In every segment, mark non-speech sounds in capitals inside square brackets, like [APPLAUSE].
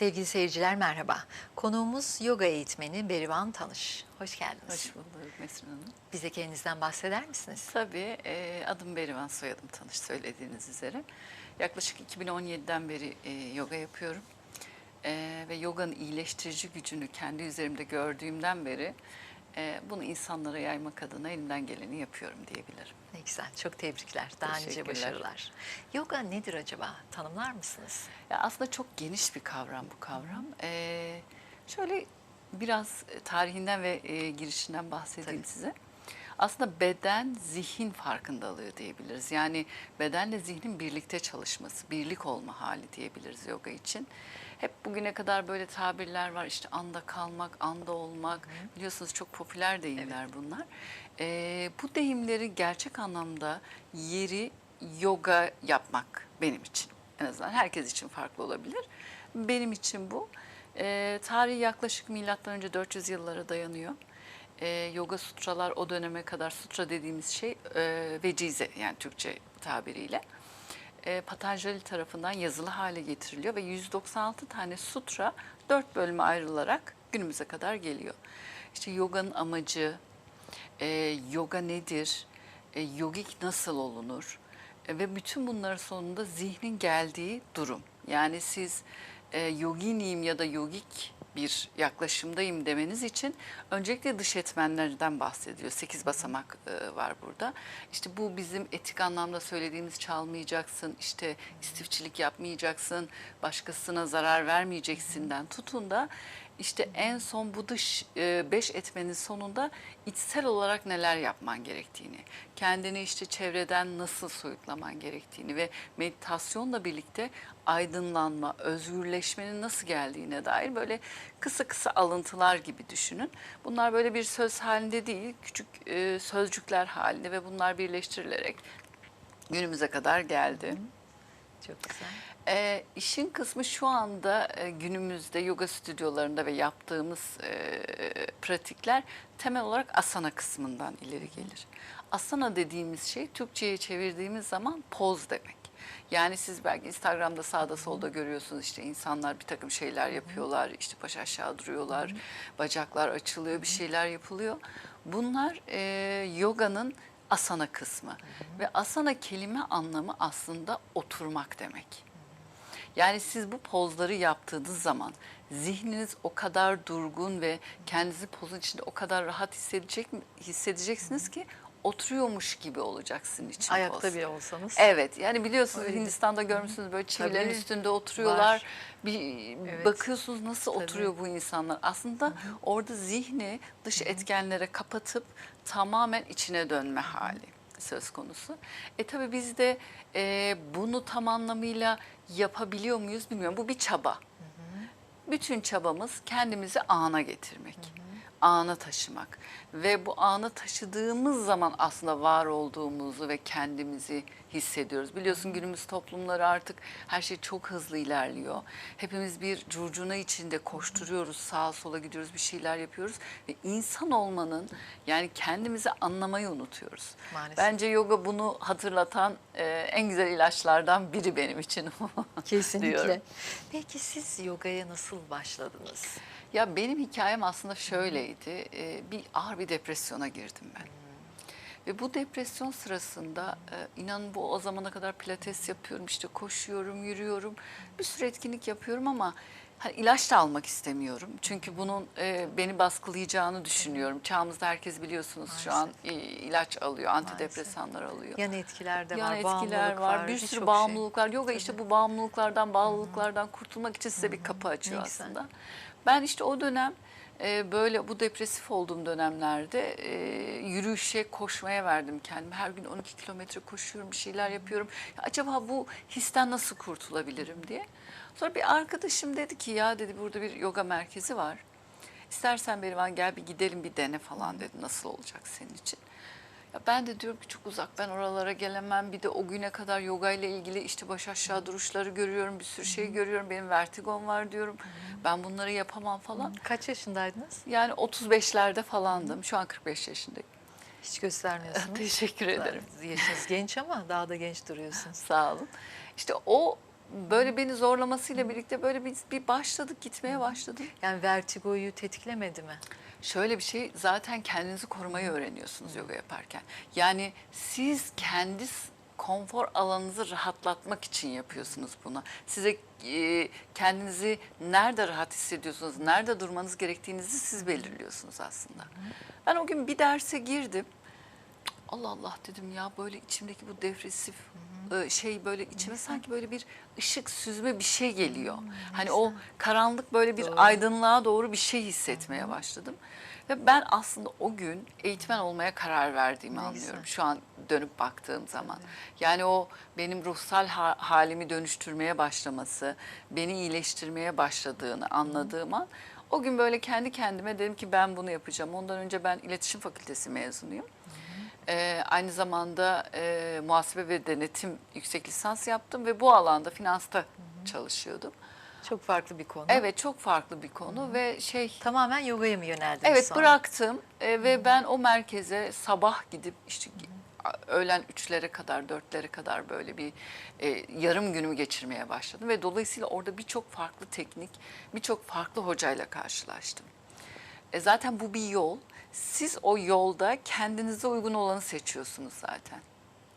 Sevgili seyirciler merhaba. Konuğumuz yoga eğitmeni Berivan Tanış. Hoş geldiniz. Hoş bulduk Mesrin Hanım. Bize kendinizden bahseder misiniz? Tabii e, adım Berivan, soyadım Tanış söylediğiniz üzere. Yaklaşık 2017'den beri e, yoga yapıyorum. E, ve yoganın iyileştirici gücünü kendi üzerimde gördüğümden beri e, bunu insanlara yaymak adına elimden geleni yapıyorum diyebilirim. Ne güzel, çok tebrikler. Daha nice başarılar. Yoga nedir acaba? Tanımlar mısınız? Ya aslında çok geniş bir kavram bu kavram. Ee, şöyle biraz tarihinden ve e, girişinden bahsedeyim Tabii. size. Aslında beden zihin farkındalığı diyebiliriz. Yani bedenle zihnin birlikte çalışması, birlik olma hali diyebiliriz yoga için. Hep bugüne kadar böyle tabirler var işte anda kalmak, anda olmak. Biliyorsunuz çok popüler deyimler bunlar. Ee, bu deyimleri gerçek anlamda yeri yoga yapmak benim için. En azından herkes için farklı olabilir. Benim için bu. Ee, tarihi yaklaşık milattan önce 400 yıllara dayanıyor. Ee, yoga sutralar o döneme kadar sutra dediğimiz şey e, vecize yani Türkçe tabiriyle e, Patanjali tarafından yazılı hale getiriliyor ve 196 tane sutra dört bölüme ayrılarak günümüze kadar geliyor. İşte yoganın amacı, e, yoga nedir, e, yogik nasıl olunur E, ve bütün bunların sonunda zihnin geldiği durum. Yani siz e, yoginiyim ya da yogik bir yaklaşımdayım demeniz için öncelikle dış etmenlerden bahsediyor. Sekiz basamak e, var burada. İşte bu bizim etik anlamda söylediğimiz çalmayacaksın, işte istifçilik yapmayacaksın, başkasına zarar vermeyeceksinden tutun da işte en son bu dış e, beş etmenin sonunda içsel olarak neler yapman gerektiğini, kendini işte çevreden nasıl soyutlaman gerektiğini ve meditasyonla birlikte aydınlanma, özgürleşmenin nasıl geldiğine dair böyle kısa kısa alıntılar gibi düşünün. Bunlar böyle bir söz halinde değil, küçük e, sözcükler halinde ve bunlar birleştirilerek günümüze kadar geldi. Çok güzel. E, işin kısmı şu anda e, günümüzde yoga stüdyolarında ve yaptığımız e, pratikler temel olarak asana kısmından ileri gelir. Asana dediğimiz şey Türkçe'ye çevirdiğimiz zaman poz demek. Yani siz belki Instagram'da sağda solda görüyorsunuz işte insanlar bir takım şeyler yapıyorlar, işte baş aşağı duruyorlar, bacaklar açılıyor, bir şeyler yapılıyor. Bunlar e, yoganın asana kısmı ve asana kelime anlamı aslında oturmak demek. Yani siz bu pozları yaptığınız zaman zihniniz o kadar durgun ve kendinizi pozun içinde o kadar rahat hissedecek hissedeceksiniz ki oturuyormuş gibi olacak sizin için Ayakta poz. bile olsanız. Evet yani biliyorsunuz Öyle. Hindistan'da görmüşsünüz böyle çivilerin Tabii. üstünde oturuyorlar. Var. Bir Evet. bakıyorsunuz nasıl Tabii. oturuyor bu insanlar. Aslında orada zihni dış etkenlere kapatıp tamamen içine dönme hali söz konusu. E tabii biz de e, bunu tam anlamıyla yapabiliyor muyuz bilmiyorum. Bu bir çaba. Bütün çabamız kendimizi ana getirmek. Ana taşımak ve bu ana taşıdığımız zaman aslında var olduğumuzu ve kendimizi hissediyoruz. Biliyorsun günümüz toplumları artık her şey çok hızlı ilerliyor. Hepimiz bir curcuna içinde koşturuyoruz, sağa sola gidiyoruz, bir şeyler yapıyoruz ve insan olmanın yani kendimizi anlamayı unutuyoruz. Maalesef. Bence yoga bunu hatırlatan e, en güzel ilaçlardan biri benim için. [LAUGHS] Kesinlikle. diyorum. Peki siz yogaya nasıl başladınız? Ya benim hikayem aslında şöyleydi. Ee, bir ağır bir depresyona girdim ben. Ve bu depresyon sırasında e, inanın bu o zamana kadar pilates yapıyorum, işte koşuyorum, yürüyorum. Bir sürü etkinlik yapıyorum ama hani ilaç da almak istemiyorum. Çünkü bunun e, beni baskılayacağını düşünüyorum. Çağımızda herkes biliyorsunuz şu an e, ilaç alıyor, antidepresanlar alıyor. Yan etkiler de Yan var, etkiler var, bir sürü şey. bağımlılıklar. Yoga işte bu bağımlılıklardan, bağlılıklardan kurtulmak için size bir kapı açıyor aslında. Ben işte o dönem e, böyle bu depresif olduğum dönemlerde e, yürüyüşe, koşmaya verdim kendimi. Her gün 12 kilometre koşuyorum, bir şeyler yapıyorum. Ya acaba bu histen nasıl kurtulabilirim diye. Sonra bir arkadaşım dedi ki ya dedi burada bir yoga merkezi var. İstersen Berivan gel bir gidelim bir dene falan dedi. Nasıl olacak senin için? Ya ben de diyorum ki çok uzak ben oralara gelemem. Bir de o güne kadar yoga ile ilgili işte baş aşağı duruşları görüyorum. Bir sürü şey görüyorum. Benim vertigom var diyorum. Ben bunları yapamam falan. Kaç yaşındaydınız? Yani 35'lerde falandım. Şu an 45 yaşındayım. Hiç göstermiyorsunuz. [LAUGHS] Teşekkür ederim. Yaşınız genç ama daha da genç duruyorsunuz. [LAUGHS] Sağ olun. İşte o böyle beni zorlamasıyla birlikte böyle bir, bir başladık gitmeye başladım. Yani vertigoyu tetiklemedi mi? Şöyle bir şey zaten kendinizi korumayı öğreniyorsunuz yoga yaparken. Yani siz kendi konfor alanınızı rahatlatmak için yapıyorsunuz bunu. Size e, kendinizi nerede rahat hissediyorsunuz, nerede durmanız gerektiğinizi siz belirliyorsunuz aslında. Ben o gün bir derse girdim. Allah Allah dedim ya böyle içimdeki bu depresif e, şey böyle içime sanki böyle bir ışık süzme bir şey geliyor. Hani o karanlık böyle bir Doğru. aydınlığa doğru bir şey hissetmeye başladım. Ve ben aslında o gün eğitmen olmaya karar verdiğimi Ne anlıyorum. Şu an dönüp baktığım zaman. Yani o benim ruhsal ha- halimi dönüştürmeye başlaması, beni iyileştirmeye başladığını anladığım an o gün böyle kendi kendime dedim ki ben bunu yapacağım. Ondan önce ben iletişim fakültesi mezunuyum. Ee, aynı zamanda e, muhasebe ve denetim yüksek lisans yaptım ve bu alanda finansta çalışıyordum. Çok farklı bir konu. Evet çok farklı bir konu ve şey Tamamen yogaya mı yöneldiniz Evet sonra? bıraktım e, ve ben o merkeze sabah gidip işte a- öğlen üçlere kadar dörtlere kadar böyle bir e, yarım günümü geçirmeye başladım ve dolayısıyla orada birçok farklı teknik, birçok farklı hocayla karşılaştım. E, zaten bu bir yol. Siz o yolda kendinize uygun olanı seçiyorsunuz zaten.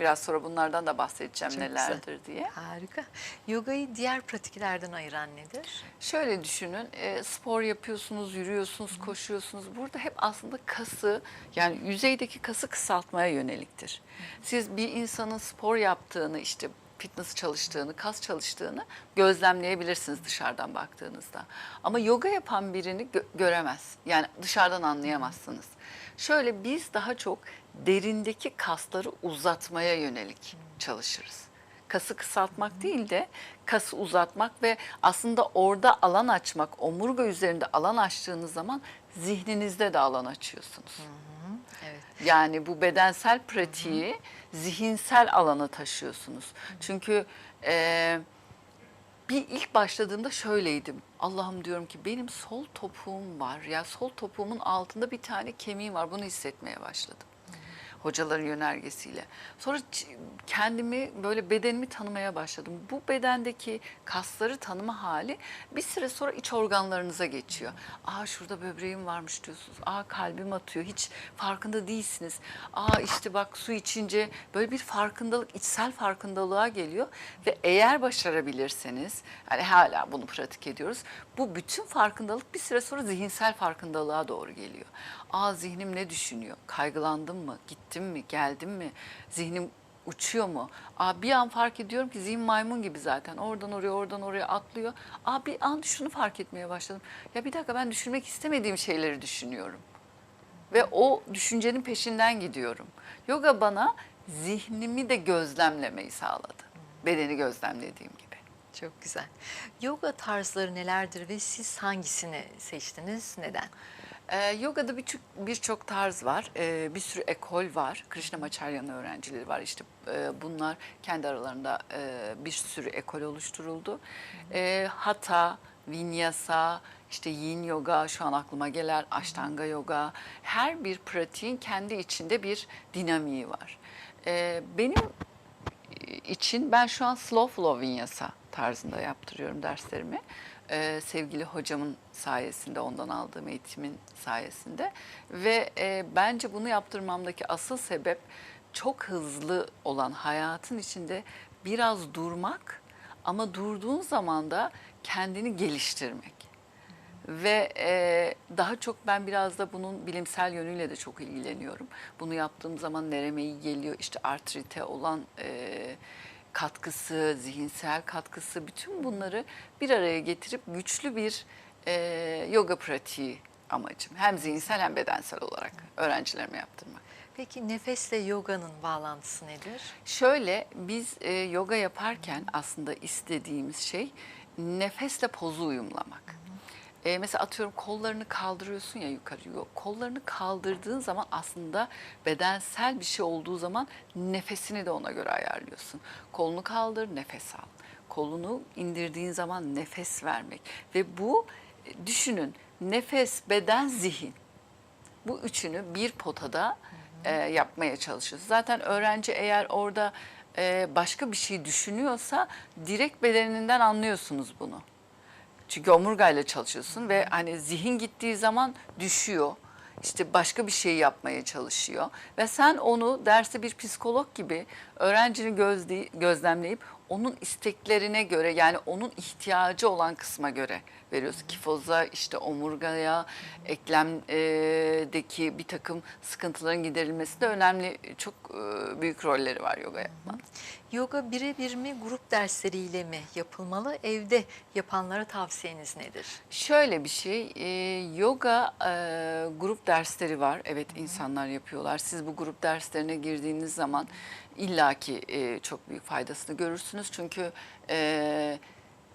Biraz sonra bunlardan da bahsedeceğim Çok güzel. nelerdir diye. Harika. Yogayı diğer pratiklerden ayıran nedir? Şöyle düşünün, e, spor yapıyorsunuz, yürüyorsunuz, koşuyorsunuz. Burada hep aslında kası, yani yüzeydeki kası kısaltmaya yöneliktir. Siz bir insanın spor yaptığını, işte fitness çalıştığını, kas çalıştığını gözlemleyebilirsiniz dışarıdan baktığınızda. Ama yoga yapan birini gö- göremez. Yani dışarıdan anlayamazsınız. Şöyle biz daha çok derindeki kasları uzatmaya yönelik çalışırız kası kısaltmak değil de kası uzatmak ve aslında orada alan açmak, omurga üzerinde alan açtığınız zaman zihninizde de alan açıyorsunuz. Evet. Yani bu bedensel pratiği zihinsel alana taşıyorsunuz. Çünkü e, bir ilk başladığımda şöyleydim. Allah'ım diyorum ki benim sol topuğum var. Ya sol topuğumun altında bir tane kemiğim var. Bunu hissetmeye başladım. Hocaların yönergesiyle. Sonra kendimi böyle bedenimi tanımaya başladım. Bu bedendeki kasları tanıma hali bir süre sonra iç organlarınıza geçiyor. Aa şurada böbreğim varmış diyorsunuz. Aa kalbim atıyor. Hiç farkında değilsiniz. Aa işte bak su içince böyle bir farkındalık, içsel farkındalığa geliyor ve eğer başarabilirseniz, hani hala bunu pratik ediyoruz. Bu bütün farkındalık bir süre sonra zihinsel farkındalığa doğru geliyor. Aa zihnim ne düşünüyor? Kaygılandım mı? Gittim mi? Geldim mi? Zihnim uçuyor mu? Aa bir an fark ediyorum ki zihin maymun gibi zaten. Oradan oraya, oradan oraya atlıyor. Aa bir an şunu fark etmeye başladım. Ya bir dakika ben düşünmek istemediğim şeyleri düşünüyorum ve o düşüncenin peşinden gidiyorum. Yoga bana zihnimi de gözlemlemeyi sağladı. Bedeni gözlemlediğim gibi. Çok güzel. Yoga tarzları nelerdir ve siz hangisini seçtiniz? Neden? Ee, yogada birçok birçok tarz var. Ee, bir sürü ekol var. Krishnamacharya'nın öğrencileri var. İşte e, bunlar kendi aralarında e, bir sürü ekol oluşturuldu. Ee, Hatha, Vinyasa, işte Yin yoga şu an aklıma gelen Ashtanga yoga. Her bir pratiğin kendi içinde bir dinamiği var. Ee, benim için ben şu an slow flow vinyasa tarzında yaptırıyorum derslerimi. Ee, sevgili hocamın sayesinde, ondan aldığım eğitimin sayesinde ve e, bence bunu yaptırmamdaki asıl sebep çok hızlı olan hayatın içinde biraz durmak ama durduğun zaman da kendini geliştirmek. Ve e, daha çok ben biraz da bunun bilimsel yönüyle de çok ilgileniyorum. Bunu yaptığım zaman nereme iyi geliyor, işte artrite olan e, katkısı, zihinsel katkısı, bütün bunları bir araya getirip güçlü bir e, yoga pratiği amacım. Hem zihinsel hem bedensel olarak öğrencilerime yaptırmak. Peki nefesle yoganın bağlantısı nedir? Şöyle biz e, yoga yaparken aslında istediğimiz şey nefesle pozu uyumlamak. E, mesela atıyorum kollarını kaldırıyorsun ya yukarı. Kollarını kaldırdığın zaman aslında bedensel bir şey olduğu zaman nefesini de ona göre ayarlıyorsun. Kolunu kaldır, nefes al. Kolunu indirdiğin zaman nefes vermek. Ve bu e, düşünün nefes, beden, zihin. Bu üçünü bir potada e, yapmaya çalışıyoruz. Zaten öğrenci eğer orada e, başka bir şey düşünüyorsa direkt bedeninden anlıyorsunuz bunu. Çünkü omurgayla çalışıyorsun ve hani zihin gittiği zaman düşüyor. İşte başka bir şey yapmaya çalışıyor ve sen onu derste bir psikolog gibi öğrencini gözley- gözlemleyip onun isteklerine göre yani onun ihtiyacı olan kısma göre veriyorsun. Kifoza, işte omurgaya, eklemdeki bir takım sıkıntıların giderilmesi de önemli, çok büyük rolleri var yoga yapmanın. Yoga birebir mi, grup dersleriyle mi yapılmalı? Evde yapanlara tavsiyeniz nedir? Şöyle bir şey, e, yoga e, grup dersleri var. Evet insanlar yapıyorlar. Siz bu grup derslerine girdiğiniz zaman illaki e, çok büyük faydasını görürsünüz. Çünkü e,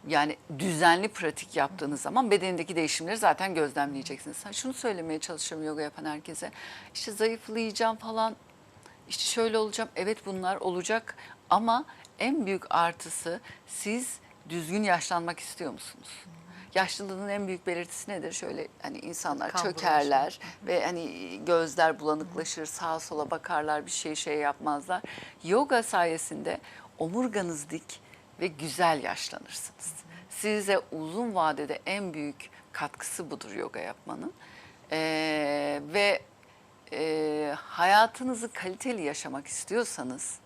yani düzenli pratik yaptığınız zaman bedenindeki değişimleri zaten gözlemleyeceksiniz. Ha, Şunu söylemeye çalışıyorum yoga yapan herkese. İşte zayıflayacağım falan, işte şöyle olacağım. Evet bunlar olacak ama en büyük artısı siz düzgün yaşlanmak istiyor musunuz? Yaşlılığın en büyük belirtisi nedir? Şöyle hani insanlar Kan çökerler ve hani gözler bulanıklaşır, sağa sola bakarlar, bir şey şey yapmazlar. Yoga sayesinde omurganız dik ve güzel yaşlanırsınız. Size uzun vadede en büyük katkısı budur yoga yapmanın. Ee, ve e, hayatınızı kaliteli yaşamak istiyorsanız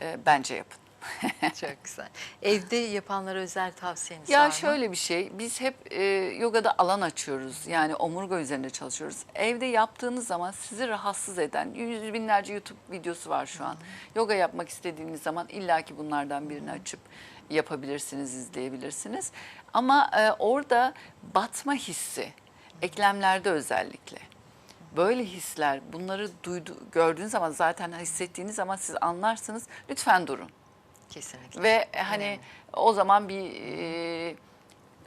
e, bence yapın. [LAUGHS] Çok güzel. Evde yapanlara özel tavsiyeniz var Ya mı? şöyle bir şey, biz hep e, yogada alan açıyoruz. Yani omurga üzerinde çalışıyoruz. Evde yaptığınız zaman sizi rahatsız eden yüz binlerce YouTube videosu var şu an. Yoga yapmak istediğiniz zaman illaki bunlardan birini açıp yapabilirsiniz, izleyebilirsiniz. Ama e, orada batma hissi, eklemlerde özellikle. Böyle hisler, bunları duydu, gördüğünüz zaman zaten hissettiğiniz zaman siz anlarsınız. Lütfen durun. Kesinlikle. Ve hani o zaman bir e,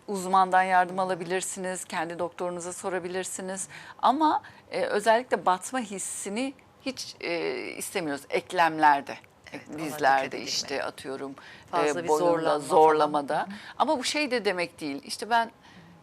uzmandan yardım alabilirsiniz, kendi doktorunuza sorabilirsiniz. Ama e, özellikle batma hissini hiç e, istemiyoruz eklemlerde. Evet, Dizlerde işte atıyorum Fazla bir boyunda, zorlanma falan. zorlamada. Ama bu şey de demek değil. İşte ben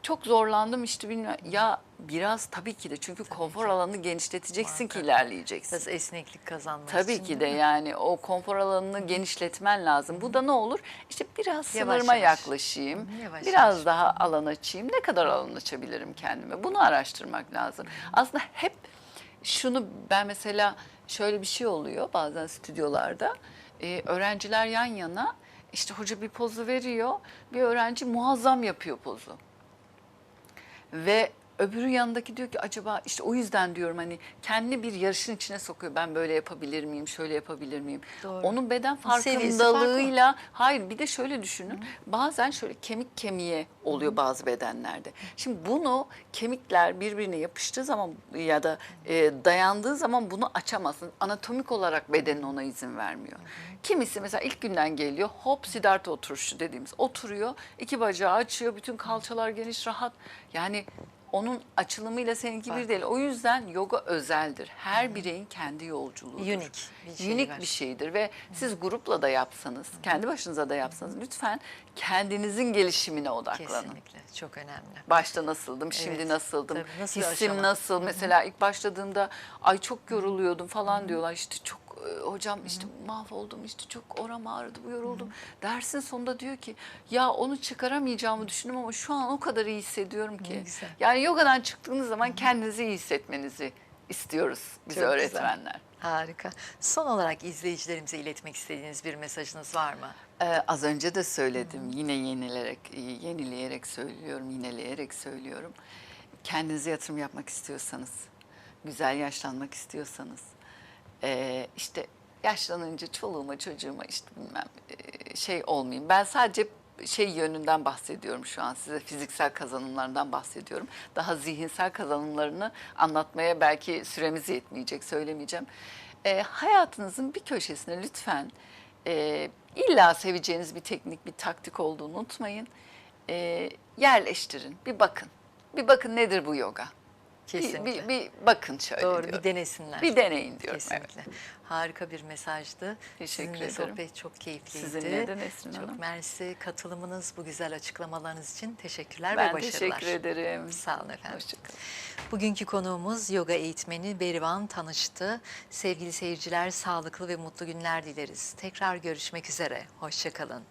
çok zorlandım işte bilmem. Ya biraz tabii ki de çünkü konfor alanını genişleteceksin ki Muhakkak. ilerleyeceksin. Biraz esneklik kazanmak Tabii için. ki de yani o konfor alanını genişletmen lazım. Bu da ne olur? İşte biraz Yavaş sınırıma yavaş. yaklaşayım. Yavaş biraz yavaş. daha alan açayım. Ne kadar alan açabilirim kendime? Bunu araştırmak lazım. Aslında hep şunu ben mesela şöyle bir şey oluyor bazen stüdyolarda. Ee, öğrenciler yan yana işte hoca bir pozu veriyor. Bir öğrenci muazzam yapıyor pozu. Ve öbürü yanındaki diyor ki acaba işte o yüzden diyorum hani kendi bir yarışın içine sokuyor. Ben böyle yapabilir miyim, şöyle yapabilir miyim? Doğru. Onun beden farkındalığıyla hayır bir de şöyle düşünün. Bazen şöyle kemik kemiğe oluyor bazı bedenlerde. Şimdi bunu kemikler birbirine yapıştığı zaman ya da e, dayandığı zaman bunu açamazsın. Anatomik olarak bedenin ona izin vermiyor. Kimisi mesela ilk günden geliyor hop siddhartha oturuşu dediğimiz oturuyor. iki bacağı açıyor bütün kalçalar geniş rahat. Yani onun açılımıyla seninki bir değil. O yüzden yoga özeldir. Her bireyin kendi yolculuğudur. Unik bir şey var. bir şeydir ve siz grupla da yapsanız, kendi başınıza da yapsanız lütfen kendinizin gelişimine odaklanın. Kesinlikle. Çok önemli. Başta nasıldım, şimdi Evet, nasıldım, tabii, nasıl hissim aşama? nasıl? Mesela ilk başladığımda ay çok yoruluyordum falan diyorlar. İşte çok hocam işte mahvoldum, işte çok oram ağrıdı, bu yoruldum. Dersin sonunda diyor ki ya onu çıkaramayacağımı düşündüm ama şu an o kadar iyi hissediyorum ki. güzel. Yani yogadan çıktığınız zaman kendinizi iyi hissetmenizi istiyoruz biz Çok güzel. öğretmenler. Harika. Son olarak izleyicilerimize iletmek istediğiniz bir mesajınız var mı? Ee, az önce de söyledim. Yine yenilerek, e, yenileyerek söylüyorum, yineleyerek söylüyorum. Kendinize yatırım yapmak istiyorsanız, güzel yaşlanmak istiyorsanız, e, işte yaşlanınca çoluğuma çocuğuma işte bilmem e, şey olmayayım. Ben sadece şey yönünden bahsediyorum şu an size fiziksel kazanımlarından bahsediyorum. Daha zihinsel kazanımlarını anlatmaya belki süremiz yetmeyecek söylemeyeceğim. E, hayatınızın bir köşesine lütfen e, illa seveceğiniz bir teknik bir taktik olduğunu unutmayın. E, yerleştirin bir bakın. Bir bakın nedir bu yoga? Bir, Kesinlikle. bir, bir bakın şöyle Doğru diyorum. bir denesinler. Bir deneyin diyorum. Evet. Kesinlikle. Harika bir mesajdı. Teşekkür Sizinle ederim. sohbet çok keyifliydi. Sizinle de Nesrin Çok Hanım. mersi katılımınız, bu güzel açıklamalarınız için teşekkürler ve Ben başarılar. teşekkür ederim. Sağ olun efendim. Hoşçakalın. Bugünkü konuğumuz yoga eğitmeni Berivan tanıştı. Sevgili seyirciler sağlıklı ve mutlu günler dileriz. Tekrar görüşmek üzere. Hoşçakalın.